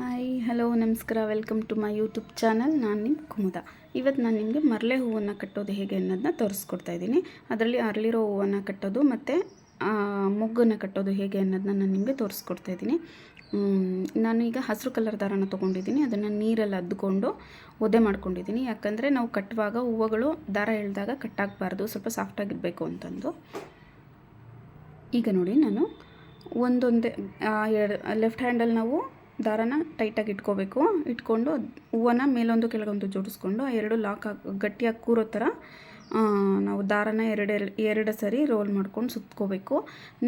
Hi, hello, ನಮಸ್ಕಾರ. Welcome to my YouTube channel ನಾನು ನಿಮ್ಮ ಕುಮುದ. ಇವತ್ತು ನಾನು ನಿಮಗೆ ಮರಳೆ ಹೂವನ್ನು ಕಟ್ಟೋದು ಹೇಗೆ ಅನ್ನೋದನ್ನ ತೋರಿಸ್ಕೊಡ್ತಾ ಇದ್ದೀನಿ. ಅದರಲ್ಲಿ ಅರಳಿರೋ ಹೂವನ್ನು ಕಟ್ಟೋದು ಮತ್ತು ಮೊಗ್ಗನ್ನು ಕಟ್ಟೋದು ಹೇಗೆ ಅನ್ನೋದನ್ನ ನಾನು ನಿಮಗೆ ತೋರಿಸ್ಕೊಡ್ತಾ ಇದ್ದೀನಿ. ನಾನು ಈಗ ಹಸಿರು ಕಲರ್ ದಾರನ ತೊಗೊಂಡಿದ್ದೀನಿ. ಅದನ್ನು ನೀರಲ್ಲಿ ಅದ್ದುಕೊಂಡು ಒದೆ ಮಾಡ್ಕೊಂಡಿದ್ದೀನಿ. ಯಾಕಂದರೆ ನಾವು ಕಟ್ಟುವಾಗ ಹೂವುಗಳು ದಾರ ಎಳೆದಾಗ ಕಟ್ಟಾಗಬಾರ್ದು. ಸ್ವಲ್ಪ ಸಾಫ್ಟಾಗಿರಬೇಕು ಅಂತಂದು. ಈಗ ನೋಡಿ ನಾನು ಒಂದೊಂದೇ ಲೆಫ್ಟ್ ಹ್ಯಾಂಡಲ್ಲಿ ನಾವು ದಾರನ ಟೈಟಾಗಿ ಇಟ್ಕೋಬೇಕು. ಇಟ್ಕೊಂಡು ಹೂವನ್ನ ಮೇಲೊಂದು ಕೆಳಗೊಂದು ಜೋಡಿಸ್ಕೊಂಡು ಆ ಎರಡು ಲಾಕ್ ಗಟ್ಟಿಯಾಗಿ ಕೂರೋ ಥರ ನಾವು ದಾರನ ಎರಡು ಎರಡು ಸರಿ ರೋಲ್ ಮಾಡ್ಕೊಂಡು ಸುತ್ಕೋಬೇಕು.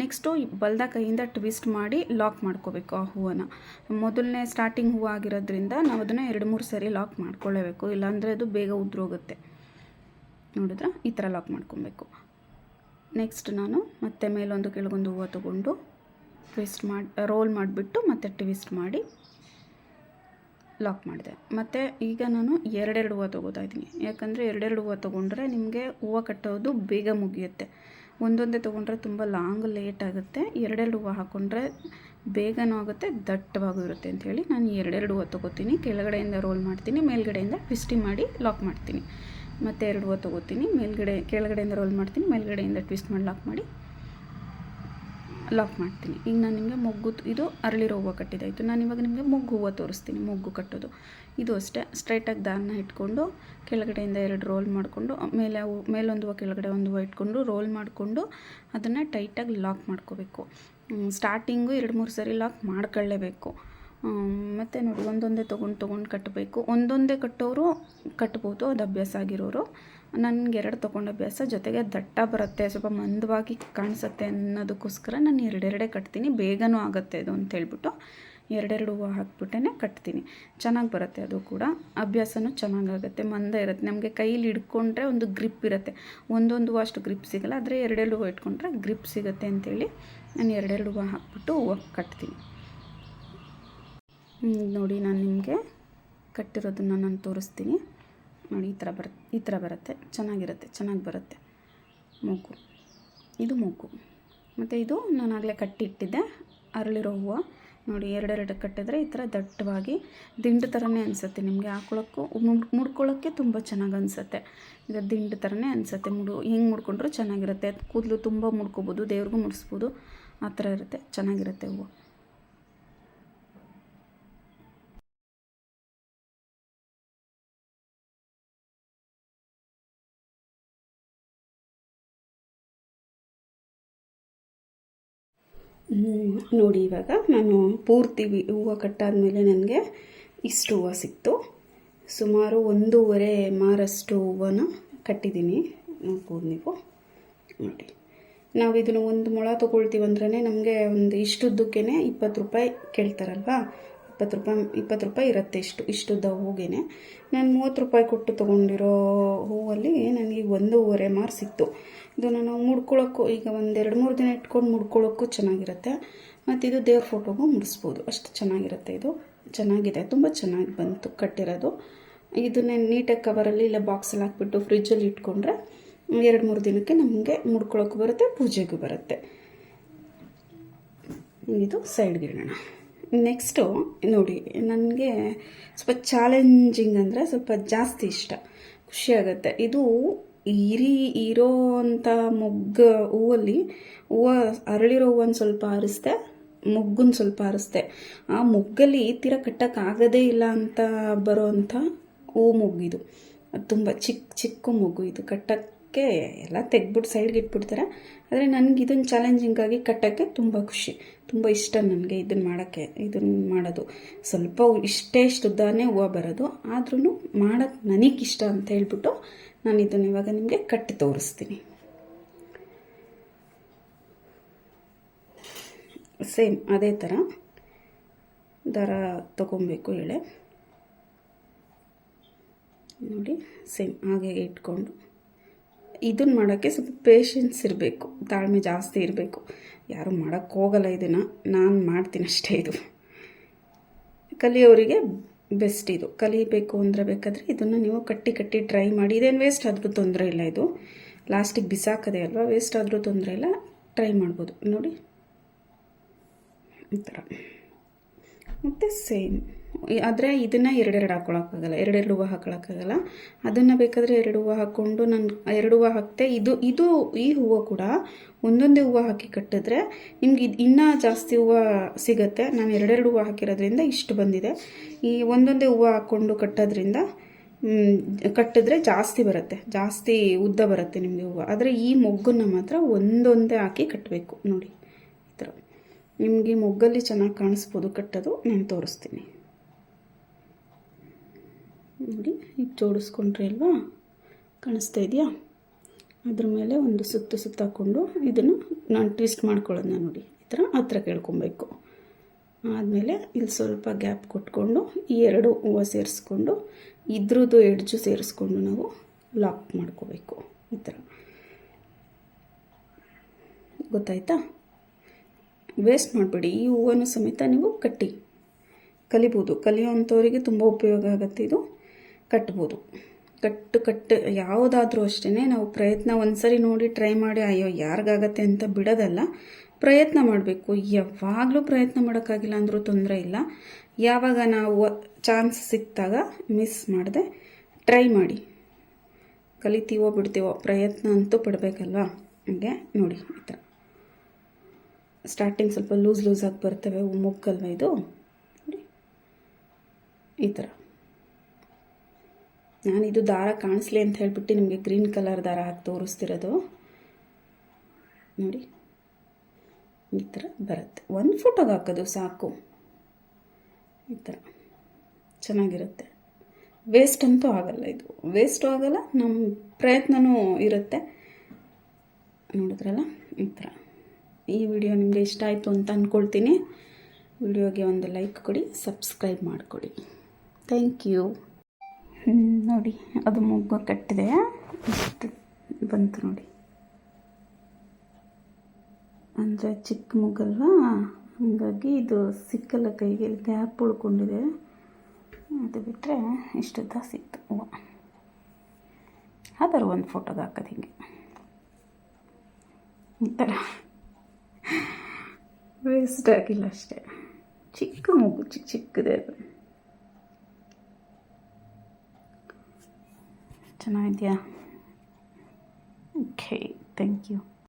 ನೆಕ್ಸ್ಟು ಬಲ್ದ ಕೈಯಿಂದ ಟ್ವಿಸ್ಟ್ ಮಾಡಿ ಲಾಕ್ ಮಾಡ್ಕೋಬೇಕು ಆ ಹೂವನ್ನು. ಮೊದಲನೇ ಸ್ಟಾರ್ಟಿಂಗ್ ಹೂವು ಆಗಿರೋದ್ರಿಂದ ನಾವು ಅದನ್ನು ಎರಡು, ಮೂರು ಸರಿ ಲಾಕ್ ಮಾಡ್ಕೊಳ್ಳೇಬೇಕು. ಇಲ್ಲಾಂದರೆ ಅದು ಬೇಗ ಉದ್ರೋಗುತ್ತೆ. ನೋಡಿದ್ರೆ? ಈ ಥರ ಲಾಕ್ ಮಾಡ್ಕೊಬೇಕು. ನೆಕ್ಸ್ಟ್ ನಾನು ಮತ್ತೆ ಮೇಲೊಂದು, ಕೆಳಗೊಂದು ಹೂವು ತೊಗೊಂಡು ಟ್ವಿಸ್ಟ್ ಮಾಡಿ ರೋಲ್ ಮಾಡಿಬಿಟ್ಟು ಮತ್ತೆ ಟ್ವಿಸ್ಟ್ ಮಾಡಿ ಲಾಕ್ ಮಾಡಿದೆ. ಮತ್ತು ಈಗ ನಾನು ಎರಡೆರಡು ಹೂವು ತೊಗೋತಾ ಇದ್ದೀನಿ. ಯಾಕಂದರೆ ಎರಡೆರಡು ಹೂವು ತೊಗೊಂಡ್ರೆ ನಿಮಗೆ ಹೂವು ಕಟ್ಟೋದು ಬೇಗ ಮುಗಿಯುತ್ತೆ. ಒಂದೊಂದೇ ತೊಗೊಂಡ್ರೆ ತುಂಬ ಲಾಂಗ್ ಲೇಟ್ ಆಗುತ್ತೆ. ಎರಡೆರಡು ಹೂವು ಹಾಕ್ಕೊಂಡ್ರೆ ಬೇಗನೂ ಆಗುತ್ತೆ, ದಟ್ಟವಾಗೂ ಇರುತ್ತೆ ಅಂಥೇಳಿ ನಾನು ಎರಡೆರಡು ಹೂವು ತೊಗೋತೀನಿ. ಕೆಳಗಡೆಯಿಂದ ರೋಲ್ ಮಾಡ್ತೀನಿ, ಮೇಲ್ಗಡೆಯಿಂದ ಟ್ವಿಸ್ಟಿ ಮಾಡಿ ಲಾಕ್ ಮಾಡ್ತೀನಿ. ಮತ್ತು ಎರಡು ಹೂವು ತೊಗೋತೀನಿ, ಮೇಲ್ಗಡೆ, ಕೆಳಗಡೆಯಿಂದ ರೋಲ್ ಮಾಡ್ತೀನಿ, ಮೇಲ್ಗಡೆಯಿಂದ ಟ್ವಿಸ್ಟ್ ಮಾಡಿ ಲಾಕ್ ಮಾಡಿ ಲಾಕ್ ಮಾಡ್ತೀನಿ. ಈಗ ನಾನು ನಿಮಗೆ ಮೊಗ್ಗು ಇದು ಅರಳಿರೋ ಹೂವು ಕಟ್ಟಿದಾಯಿತು ನಾನು ಇವಾಗ ನಿಮಗೆ ಮೊಗ್ಗು ಹೂವು ತೋರಿಸ್ತೀನಿ. ಮೊಗ್ಗು ಕಟ್ಟೋದು. ಇದು ಅಷ್ಟೇ. ಸ್ಟ್ರೈಟಾಗಿ ದಾರನ ಇಟ್ಕೊಂಡು ಕೆಳಗಡೆಯಿಂದ ಎರಡು ರೋಲ್ ಮಾಡಿಕೊಂಡು ಮೇಲೆ ಹೂ ಮೇಲೊಂದು ಹೂವು, ಕೆಳಗಡೆ ಒಂದು ಹೂವು ಇಟ್ಕೊಂಡು ರೋಲ್ ಮಾಡಿಕೊಂಡು ಅದನ್ನು ಟೈಟಾಗಿ ಲಾಕ್ ಮಾಡ್ಕೋಬೇಕು. ಸ್ಟಾರ್ಟಿಂಗು ಎರಡು ಮೂರು ಸರಿ ಲಾಕ್ ಮಾಡ್ಕೊಳ್ಳೇಬೇಕು. ಮತ್ತು ನೋಡಿ, ಒಂದೊಂದೇ ತೊಗೊಂಡು ತೊಗೊಂಡು ಕಟ್ಟಬೇಕು ಒಂದೊಂದೇ ಕಟ್ಟೋರು ಕಟ್ಬೋದು, ಅದು ಅಭ್ಯಾಸ ಆಗಿರೋರು. ನನಗೆ ಎರಡು ತೊಗೊಂಡು ಅಭ್ಯಾಸ, ಜೊತೆಗೆ ದಟ್ಟ ಬರುತ್ತೆ, ಸ್ವಲ್ಪ ಮಂದವಾಗಿ ಕಾಣಿಸುತ್ತೆ ಅನ್ನೋದಕ್ಕೋಸ್ಕರ ನಾನು ಎರಡೆರಡೇ ಕಟ್ತೀನಿ. ಬೇಗನೂ ಆಗುತ್ತೆ ಅದು ಅಂತ ಹೇಳ್ಬಿಟ್ಟು ಎರಡೆರಡು ಹೂವು ಹಾಕ್ಬಿಟ್ಟೇ ಕಟ್ತೀನಿ. ಚೆನ್ನಾಗಿ ಬರುತ್ತೆ ಅದು ಕೂಡ. ಅಭ್ಯಾಸನೂ ಚೆನ್ನಾಗಾಗುತ್ತೆ ಮಂದ ಇರುತ್ತೆ. ನಮಗೆ ಕೈಲಿ ಹಿಡ್ಕೊಂಡ್ರೆ ಒಂದು ಗ್ರಿಪ್ ಇರುತ್ತೆ. ಒಂದೊಂದು ಹೂವು ಅಷ್ಟು ಗ್ರಿಪ್ ಸಿಗಲ್ಲ, ಆದರೆ ಎರಡೆರಡು ಹೂವು ಇಟ್ಕೊಂಡ್ರೆ ಗ್ರಿಪ್ ಸಿಗುತ್ತೆ ಅಂತೇಳಿ ನಾನು ಎರಡೆರಡು ಹೂವು ಹಾಕ್ಬಿಟ್ಟು ಹೂವು ಕಟ್ತೀನಿ. ನೋಡಿ ನಾನು ನಿಮಗೆ ಕಟ್ಟಿರೋದನ್ನು ನಾನು ತೋರಿಸ್ತೀನಿ. ನೋಡಿ, ಈ ಥರ ಬರುತ್ತೆ ಈ ಥರ ಬರುತ್ತೆ. ಚೆನ್ನಾಗಿರುತ್ತೆ, ಚೆನ್ನಾಗಿ ಬರುತ್ತೆ. ಮೂಗು. ಇದು ಮೂಗು. ಮತ್ತು ಇದು ನಾನು ಆಗಲೇ ಕಟ್ಟಿಟ್ಟಿದ್ದೆ. ಅರಳಿರೋ ಹೂವು. ನೋಡಿ, ಎರಡೆರಡು ಕಟ್ಟಿದ್ರೆ ಈ ಥರ ದಟ್ಟವಾಗಿ ದಿಂಡು ಥರನೇ ಅನಿಸುತ್ತೆ ನಿಮಗೆ. ಹಾಕೊಳ್ಳೋಕ್ಕೂ ಮುಡ್ ಮುಡ್ಕೊಳ್ಳೋಕ್ಕೆ ತುಂಬ ಚೆನ್ನಾಗಿ ಅನಿಸುತ್ತೆ. ಇದು ದಿಂಡು ಥರನೇ ಅನಿಸುತ್ತೆ. ಮುಡು, ಹೆಂಗೆ ಮುಡ್ಕೊಂಡ್ರೂ ಚೆನ್ನಾಗಿರುತ್ತೆ. ಕೂದಲು ತುಂಬ ಮುಡ್ಕೋಬೋದು, ದೇವ್ರಿಗೂ ಮುಡಿಸ್ಬೋದು. ಆ ಥರ ಇರುತ್ತೆ. ಚೆನ್ನಾಗಿರುತ್ತೆ ಹೂವು. ನೋಡಿ ಇವಾಗ ನಾನು ಪೂರ್ತಿ ಹೂವು ಕಟ್ಟಾದಮೇಲೆ ನನಗೆ ಇಷ್ಟು ಹೂವು ಸಿಕ್ತು. ಸುಮಾರು ಒಂದೂವರೆ ಮಾರಷ್ಟು ಹೂವನ ಕಟ್ಟಿದ್ದೀನಿ. ನೋಡ್ಬೋದು ನೀವು. ನೋಡಿ. ನಾವು ಇದನ್ನು ಒಂದು ಮೊಳ ತೊಗೊಳ್ತೀವಿ ಅಂದ್ರೆ ನಮಗೆ ಒಂದು ಇಷ್ಟುದ್ದಕ್ಕೇ ಇಪ್ಪತ್ತು ರೂಪಾಯಿ ಕೇಳ್ತಾರಲ್ವಾ? ಇಪ್ಪತ್ತು ರೂಪಾಯಿ ಇಪ್ಪತ್ತು ರೂಪಾಯಿ ಇರುತ್ತೆ ಇಷ್ಟು ಇಷ್ಟುದ್ದ ಹೂಗೆ ನಾನು ಮೂವತ್ತು ರೂಪಾಯಿ ಕೊಟ್ಟು ತೊಗೊಂಡಿರೋ ಹೂವಲ್ಲಿ ನನಗೆ ಒಂದೂವರೆ ಮಾರು ಸಿಕ್ತು. ಇದು ನಾನು ಮುಡ್ಕೊಳ್ಳೋಕ್ಕೂ ಈಗ ಒಂದು ಎರಡು ಮೂರು ದಿನ ಇಟ್ಕೊಂಡು ಮುಡ್ಕೊಳ್ಳೋಕ್ಕೂ ಚೆನ್ನಾಗಿರುತ್ತೆ. ಮತ್ತು ಇದು ದೇವ್ರ ಫೋಟೋಗೂ ಮುಡಿಸ್ಬೋದು. ಅಷ್ಟು ಚೆನ್ನಾಗಿರುತ್ತೆ ಇದು. ಚೆನ್ನಾಗಿದೆ. ತುಂಬ ಚೆನ್ನಾಗಿ ಬಂತು ಕಟ್ಟಿರೋದು. ಇದನ್ನೇ ನೀಟಾಗಿ ಕವರಲ್ಲಿ ಇಲ್ಲ ಬಾಕ್ಸಲ್ಲಿ ಹಾಕ್ಬಿಟ್ಟು ಫ್ರಿಜ್ಜಲ್ಲಿ ಇಟ್ಕೊಂಡ್ರೆ ಎರಡು ಮೂರು ದಿನಕ್ಕೆ ನಮಗೆ ಮುಡ್ಕೊಳ್ಳೋಕ್ಕೂ ಬರುತ್ತೆ, ಪೂಜೆಗೂ ಬರುತ್ತೆ. ಇದು ಸೈಡ್ಗೆ ಇಡೋಣ. ನೆಕ್ಸ್ಟು ನೋಡಿ, ನನಗೆ ಸ್ವಲ್ಪ ಚಾಲೆಂಜಿಂಗ್ ಅಂದರೆ ಸ್ವಲ್ಪ ಜಾಸ್ತಿ ಇಷ್ಟ. ಖುಷಿಯಾಗುತ್ತೆ ಇದು ಇರಿ, ಇರೋ ಅಂಥ ಮೊಗ್ಗ ಹೂವಲ್ಲಿ, ಹೂವು ಅರಳಿರೋ ಹೂವನ್ನು ಸ್ವಲ್ಪ ಆರಿಸ್ದೆ ಮೊಗ್ಗನ್ನ ಸ್ವಲ್ಪ ಆರಿಸ್ದೆ. ಆ ಮೊಗ್ಗಲ್ಲಿ ತೀರ ಕಟ್ಟೋಕ್ಕಾಗದೇ ಇಲ್ಲ ಅಂತ ಬರೋ ಅಂಥ ಹೂ ಮೊಗ್ಗಿದು ಅದು ತುಂಬ ಚಿಕ್ಕ ಚಿಕ್ಕ ಮೊಗ್ಗು ಇದು. ಕಟ್ಟೋಕ್ಕೆ ಎಲ್ಲ ತೆಗ್ಬಿಟ್ಟು ಸೈಡ್ಗೆ ಇಟ್ಬಿಡ್ತಾರೆ. ಆದರೆ ನನಗೆ ಇದನ್ನು ಚಾಲೆಂಜಿಂಗಾಗಿ ಕಟ್ಟೋಕ್ಕೆ ತುಂಬ ಖುಷಿ. ತುಂಬ ಇಷ್ಟ ನನಗೆ ಇದನ್ನು ಮಾಡೋಕ್ಕೆ ಇದನ್ನು ಮಾಡೋದು. ಸ್ವಲ್ಪ ಇಷ್ಟೇ ಇಷ್ಟುದ್ದಾನೆ ಹೂವು ಬರೋದು. ಆದ್ರೂ ಮಾಡೋಕ್ಕೆ ನನಗಿಷ್ಟ ಅಂತ ಹೇಳ್ಬಿಟ್ಟು ನಾನು ಇದನ್ನು ಇವಾಗ ನಿಮಗೆ ಕಟ್ಟಿ ತೋರಿಸ್ತೀನಿ. ಸೇಮ್ ಅದೇ ಥರ ದರ ತಗೊಬೇಕು ಎಳೆ ನೋಡಿ, ಸೇಮ್ ಹಾಗೆ ಇಟ್ಕೊಂಡು. ಇದನ್ನು ಮಾಡೋಕ್ಕೆ ಸ್ವಲ್ಪ ಪೇಷನ್ಸ್ ಇರಬೇಕು. ತಾಳ್ಮೆ ಜಾಸ್ತಿ ಇರಬೇಕು. ಯಾರು ಮಾಡೋಕ್ಕೆ ಹೋಗಲ್ಲ ಇದನ್ನು. ನಾನು ಮಾಡ್ತೀನಿ ಅಷ್ಟೇ ಇದು. ಕಲಿಯೋರಿಗೆ ಬೆಸ್ಟ್ ಇದು. ಕಲಿಬೇಕು ಅಂದರೆ ಬೇಕಾದರೆ ಇದನ್ನು ನೀವು ಕಟ್ಟಿ ಕಟ್ಟಿ ಟ್ರೈ ಮಾಡಿ. ಇದೇನು ವೇಸ್ಟ್ ಆದರೂ ತೊಂದರೆ ಇಲ್ಲ ಇದು. ಲಾಸ್ಟಿಗೆ ಬಿಸಾಕದೆ ಅಲ್ವಾ? ವೇಸ್ಟ್ ಆದರೂ ತೊಂದರೆ ಇಲ್ಲ. ಟ್ರೈ ಮಾಡ್ಬೋದು. ನೋಡಿ. ಈ ಥರ ಮತ್ತು ಸೇಮ್ ಆದರೆ ಇದನ್ನು ಎರಡೆರಡು ಹಾಕ್ಕೊಳಕ್ಕಾಗಲ್ಲ ಎರಡೆರಡು ಹೂವು ಹಾಕೊಳಕ್ಕಾಗಲ್ಲ. ಅದನ್ನು ಬೇಕಾದರೆ ಎರಡು ಹೂವು ಹಾಕ್ಕೊಂಡು ನಾನು, ಎರಡು ಹೂವು ಹಾಕ್ತೆ. ಇದು ಇದು ಈ ಹೂವು ಕೂಡ ಒಂದೊಂದೇ ಹೂವು ಹಾಕಿ ಕಟ್ಟಿದ್ರೆ ನಿಮ್ಗೆ ಇದು ಇನ್ನೂ ಜಾಸ್ತಿ ಹೂವು ಸಿಗುತ್ತೆ. ನಾನು ಎರಡೆರಡು ಹೂವು ಹಾಕಿರೋದ್ರಿಂದ ಇಷ್ಟು ಬಂದಿದೆ. ಈ ಒಂದೊಂದೇ ಹೂವು ಹಾಕ್ಕೊಂಡು ಕಟ್ಟೋದ್ರಿಂದ ಕಟ್ಟಿದ್ರೆ ಜಾಸ್ತಿ ಬರುತ್ತೆ. ಜಾಸ್ತಿ ಉದ್ದ ಬರುತ್ತೆ ನಿಮಗೆ ಹೂವು. ಆದರೆ ಈ ಮೊಗ್ಗನ್ನು ಮಾತ್ರ ಒಂದೊಂದೇ ಹಾಕಿ ಕಟ್ಟಬೇಕು ನೋಡಿ, ಈ ಥರ ನಿಮಗೆ ಮೊಗ್ಗಲ್ಲಿ ಚೆನ್ನಾಗಿ ಕಾಣಿಸ್ಬೋದು ಕಟ್ಟೋದು. ನಾನು ತೋರಿಸ್ತೀನಿ ನೋಡಿ ಈಗ ಜೋಡಿಸ್ಕೊಂಡ್ರಿ ಅಲ್ವಾ? ಕಾಣಿಸ್ತಾ ಇದೆಯಾ? ಅದ್ರ ಮೇಲೆ ಒಂದು ಸುತ್ತು ಸುತ್ತ ಹಾಕ್ಕೊಂಡು ಇದನ್ನು ನಾನು ಟ್ವಿಸ್ಟ್ ಮಾಡ್ಕೊಳ್ಳೋದನ್ನ ನೋಡಿ. ಈ ಥರ ಹತ್ರ ಕೇಳ್ಕೊಬೇಕು. ಆದಮೇಲೆ ಇಲ್ಲಿ ಸ್ವಲ್ಪ ಗ್ಯಾಪ್ ಕೊಟ್ಕೊಂಡು ಈ ಎರಡು ಹೂವು ಸೇರಿಸ್ಕೊಂಡು, ಇದ್ರದ್ದು ಎಡ್ಜು ಸೇರಿಸ್ಕೊಂಡು ನಾವು ಲಾಕ್ ಮಾಡ್ಕೋಬೇಕು. ಈ ಥರ. ಗೊತ್ತಾಯ್ತಾ? ವೇಸ್ಟ್ ಮಾಡಬೇಡಿ. ಈ ಹೂವನ್ನು ಸಮೇತ ನೀವು ಕಟ್ಟಿ ಕಲಿಬೋದು. ಕಲಿಯುವಂಥವರಿಗೆ ತುಂಬ ಉಪಯೋಗ ಆಗುತ್ತೆ ಇದು. ಕಟ್ಬೋದು. ಕಟ್ಟು ಕಟ್ಟು ಯಾವುದಾದ್ರೂ ಅಷ್ಟೇ ನಾವು ಪ್ರಯತ್ನ ಒಂದ್ಸರಿ ನೋಡಿ ಟ್ರೈ ಮಾಡಿ, ಅಯ್ಯೋ ಯಾರಿಗಾಗತ್ತೆ ಅಂತ ಬಿಡೋದಲ್ಲ. ಪ್ರಯತ್ನ ಮಾಡಬೇಕು. ಯಾವಾಗಲೂ ಪ್ರಯತ್ನ ಮಾಡೋಕ್ಕಾಗಿಲ್ಲ ಅಂದರೂ ತೊಂದರೆ ಇಲ್ಲ. ಯಾವಾಗ ನಾವು ಚಾನ್ಸ್ ಸಿಕ್ಕಿದಾಗ ಮಿಸ್ ಮಾಡದೆ ಟ್ರೈ ಮಾಡಿ. ಕಲಿತೀವೋ ಬಿಡ್ತೀವೋ ಪ್ರಯತ್ನ ಅಂತೂ ಪಡಬೇಕಲ್ವಾ? ಹಾಗೆ ನೋಡಿ ಈ ಥರ. ಸ್ಟಾರ್ಟಿಂಗ್ ಸ್ವಲ್ಪ ಲೂಸ್ ಲೂಸಾಗಿ ಬರ್ತವೆ ಮುಗ್ಗಲ್ವ ಇದು? ನೋಡಿ. ಈ ಥರ. ನಾನು ಇದು ದಾರ ಕಾಣಿಸ್ಲಿ ಅಂತ ಹೇಳ್ಬಿಟ್ಟು ನಿಮಗೆ ಗ್ರೀನ್ ಕಲರ್ ದಾರ ಹಾಕಿ ತೋರಿಸ್ತಿರೋದು. ನೋಡಿ, ಈ ಥರ ಬರುತ್ತೆ. ಒಂದು ಫೋಟೋಗೆ ಹಾಕೋದು ಸಾಕು. ಈ ಥರ ಚೆನ್ನಾಗಿರುತ್ತೆ. ವೇಸ್ಟ್ ಅಂತೂ ಆಗಲ್ಲ ಇದು. ವೇಸ್ಟು ಆಗಲ್ಲ ನಮ್ಮ ಪ್ರಯತ್ನವೂ ಇರುತ್ತೆ. ನೋಡಿದ್ರಲ್ಲ, ಈ ಥರ. ಈ ವಿಡಿಯೋ ನಿಮಗೆ ಇಷ್ಟ ಆಯಿತು ಅಂತ ಅಂದ್ಕೊಳ್ತೀನಿ ವಿಡಿಯೋಗೆ ಒಂದು ಲೈಕ್ ಕೊಡಿ ಸಬ್ಸ್ಕ್ರೈಬ್ ಮಾಡಿಕೊಡಿ. ಥ್ಯಾಂಕ್ ಯು ನೋಡಿ, ಅದು ಮುಗ್ಗು ಕಟ್ಟಿದೆ. ಇಷ್ಟು ಬಂತು ನೋಡಿ. ಅಂದರೆ ಚಿಕ್ಕ ಮುಗ್ಗಲ್ವಾ? ಹಾಗಾಗಿ ಇದು ಸಿಕ್ಕಲ್ಲ ಕೈಗೆ ಗ್ಯಾಪ್ ಉಳ್ಕೊಂಡಿದೆ. ಅದು ಬಿಟ್ಟರೆ ಇಷ್ಟುದ್ದ ಸಿಕ್ತು. ಹೂವು ಅದರ ಒಂದು ಫೋಟೋಗೆ ಹಾಕೋದು ಹಿಂಗೆ. ಈ ಥರ. ವೇಸ್ಟ್ ಆಗಿಲ್ಲ ಅಷ್ಟೇ. ಚಿಕ್ಕ ಮಗು ಚಿಕ್ಕ ಚಿಕ್ಕದೇ ಅದು. ಚೆನ್ನಾಗಿದೆಯಾ ಓಕೆ ಥ್ಯಾಂಕ್ ಯು